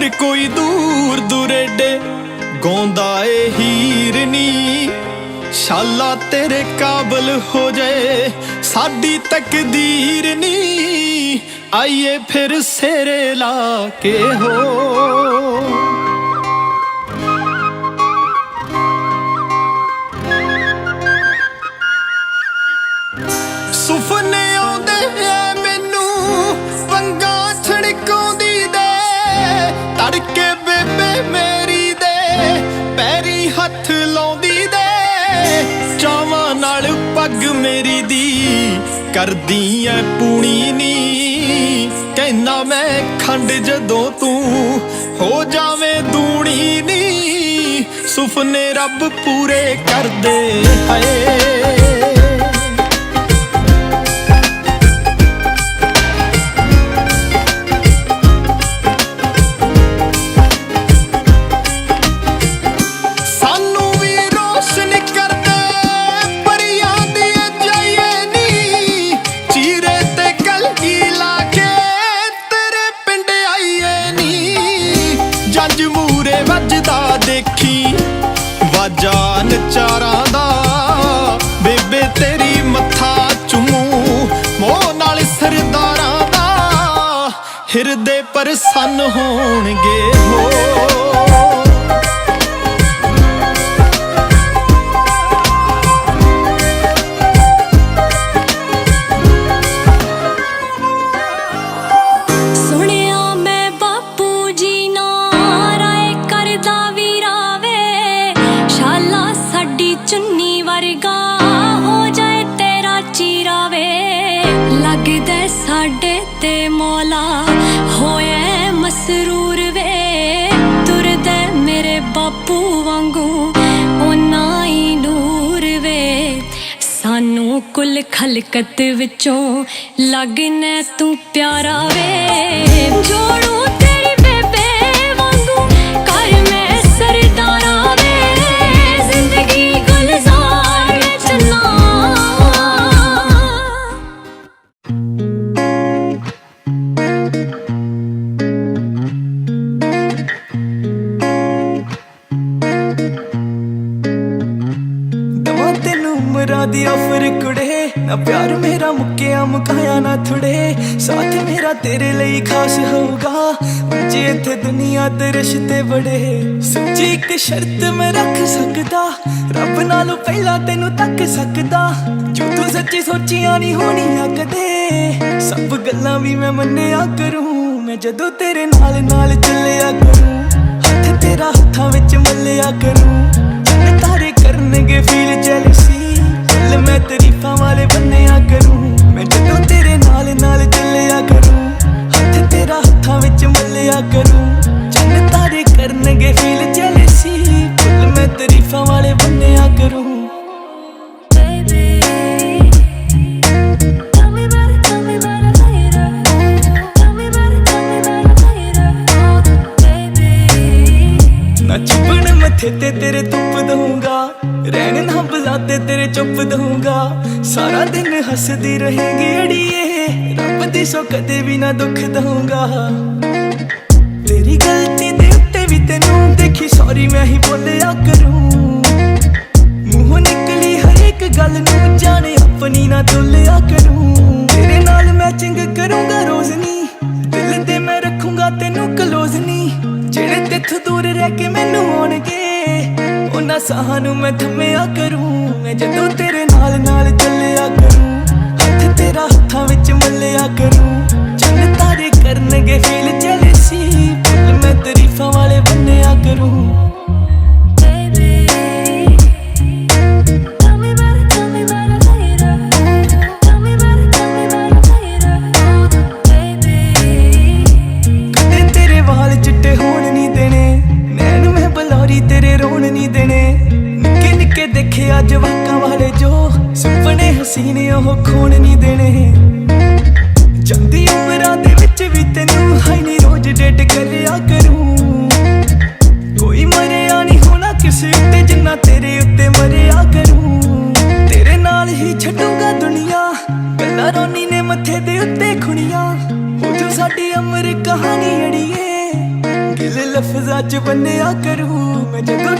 ਫਿਰ ਕੋਈ ਦੂਰ ਦੁਰੇਡੇ ਗਾਉਂਦਾ ਏ ਹੀਰਨੀ ਸ਼ਾਲਾ ਤੇਰੇ ਕਾਬਲ ਹੋ ਜਾਏ ਸਾਡੀ ਤਕਦੀਰ ਨੀ। ਆਈਏ ਫਿਰ ਸੇਰੇ ਲਾ ਕੇ ਹੋ। ਕਰਦੀ ਐ ਪੂਣੀ ਨੀ। ਕਹਿਣਾ ਮੈਂ ਖੰਡ ਜਦੋਂ ਤੂੰ ਹੋ ਜਾਵੇਂ ਦੂਣੀ ਨੀ। ਸੁਪਨੇ ਰੱਬ ਪੂਰੇ ਕਰਦੇ ਹਾਏ। ਹਿਰਦੇ ਪਰਸੰਨ ਹੋਣਗੇ ਹੋ ਤੇ ਮੌਲਾ ਹੋਏ ਮਸਰੂਰ ਵੇ। ਤੁਰਦਾ ਮੇਰੇ ਬਾਪੂ ਵਾਂਗੂ ਉਹਨਾਂ ਹੀ ਨੂਰ ਵੇ। ਸਾਨੂੰ ਕੁਲ ਖਲਕਤ ਵਿੱਚੋਂ ਲੱਗਣਾ ਤੂੰ ਪਿਆਰਾ ਵੇ। ਜੋੜੂ ਨਾ ਪਿਆਰ ਮੇਰਾ ਮੁੱਕਿਆ ਮੁਕਾਇਆ ਨਾ ਥੁੜੇ। ਸਾਥ ਮੇਰਾ ਤੇਰੇ ਲਈ ਖਾਸ ਹੋਊਗਾ। ਜੇ ਇੱਥੇ ਦੁਨੀਆ ਤੇ ਰਿਸ਼ਤੇ ਬੜੇ, ਸੱਚੀ ਇੱਕ ਸ਼ਰਤ ਮੈਂ ਰੱਖ ਸਕਦਾ। ਰੱਬ ਨਾਲੋਂ ਪਹਿਲਾਂ ਤੈਨੂੰ ਤੱਕ ਸਕਦਾ। ਜੋ ਤੂੰ ਸੱਚੀ ਸੋਚੀਆਂ ਨਹੀਂ ਹੋਣੀਆਂ ਕਦੇ। ਸਭ ਗੱਲਾਂ ਵੀ ਮੈਂ ਮੰਨਿਆ ਕਰੂੰ। ਮੈਂ ਜਦੋਂ ਤੇਰੇ ਨਾਲ ਨਾਲ ਚੱਲਿਆ ਕਰੂੰ। ਹੱਥ ਤੇਰਾ ਹੱਥਾਂ ਵਿੱਚ ਮੱਲਿਆ ਕਰੂੰ। ਤਾਰੇ ਕਰਨਗੇ ਫੀਲ ਜਲ ਮੈਂ ਤਾਰੀਫਾਂ ਵਾਲੇ ਬੰਨਿਆ ਕਰੂੰ। ਮੈਂ ਜਦੋਂ ਤੇਰੇ ਨਾਲ ਨਾਲ ਚੱਲਿਆ ਕਰੂੰ ਹੱਥ ਤੇਰਾ ਹੱਥਾਂ ਵਿੱਚ ਮੱਲਿਆ ਕਰੂੰ। ਚੰਨ ਤਾਰੇ ਕਰਨਗੇ ਫੀਲ ਜੈਲਸੀ ਦਿਲ ਮੈਂ ਤਾਰੀਫਾਂ ਵਾਲੇ ਬੰਨਿਆ ਕਰੂੰ। ਮੱਥੇ ਤੇ ਤੇਰੇ ਰਹਿਣ ਨਾ ਬੁਲਾਤੇ ਤੇਰੇ ਚੁੱਪ ਦਊਂਗਾ। ਸਾਰਾ ਦਿਨ ਹੱਸਦੀ ਰਹੇਗੀ ਅੜੀਏ। ਰੱਬ ਦੀ ਸੋ ਕਦੇ ਵੀ ਨਾ ਦੁੱਖ ਦਊਂਗਾ। ਤੇਰੀ ਗਲਤੀ ਦੇ ਉੱਤੇ ਵੀ ਤੈਨੂੰ ਦੇਖੀ ਸੌਰੀ ਮੈਂ ਹੀ ਬੋਲਿਆ ਕਰੂੰ। ਮੂੰਹੋਂ ਨਿਕਲੀ ਹਰ ਇੱਕ ਗੱਲ ਨੂੰ ਜਾਣੇ, ਆਪਣੀ ਨਾ ਤੁਲਿਆ ਕਰੂੰ। ਤੇਰੇ ਨਾਲ ਮੈਚਿੰਗ ਕਰੂੰਗਾ ਰੋਜ਼ ਨੀ। ਦਿਲ ਤੇ ਮੈਂ ਰੱਖੂੰਗਾ ਤੈਨੂੰ ਕਲੋਜ਼ ਨੀ। ਜਿਹੜੇ ਤਿੱਥ ਦੂਰ ਰਹਿ ਕੇ ਮੈਨੂੰ ਆਉਣਗੇ ਸਾਹਾਂ ਨੂੰ ਮੈਂ ਥੰਮਿਆ ਕਰੂੰ। ਮੈਂ ਜਦੋਂ ਤੇਰੇ ਨਾਲ ਨਾਲ ਚੱਲਿਆ ਨਿੱਕੇ ਦੇਖਿਆ ਜਵਾਕਾਂ ਵਾਲੇ ਜੋ ਸੁਪਨੇ ਹਸੀਨੇ ਉਹ ਖੋਣ ਨਹੀਂ ਦੇਣੇ। ਜਾਂਦੀ ਉਮਰਾਂ ਦੇ ਵਿੱਚ ਵੀ ਤੈਨੂੰ ਹਾਈ ਨਹੀਂ ਰੋਜ਼ ਡੇਟ ਕਰਿਆ ਕਰੂੰ। ਕੋਈ ਮਰਿਆ ਨਹੀਂ ਹੋਣਾ ਕਿਸੇ ਉੱਤੇ, ਜਿੰਨਾ ਤੇਰੇ ਉੱਤੇ ਮਰਿਆ ਕਰੂੰ। ਤੇਰੇ ਨਾਲ ਹੀ ਛੱਡੂਗਾ ਦੁਨੀਆ, ਗੱਲਾਂ ਰੋਣੀ ਨੇ ਮੱਥੇ ਦੇ ਉੱਤੇ ਖੁਣੀਆਂ। ਹੋ ਜੋ ਸਾਡੀ ਅਮਰ ਕਹਾਣੀ ਅੜੀਏ ਦਿਲ ਲਫ਼ਜ਼ਾਂ ਚ ਬੰਨਿਆ ਕਰੂ। ਮੈਂ ਜਦੋਂ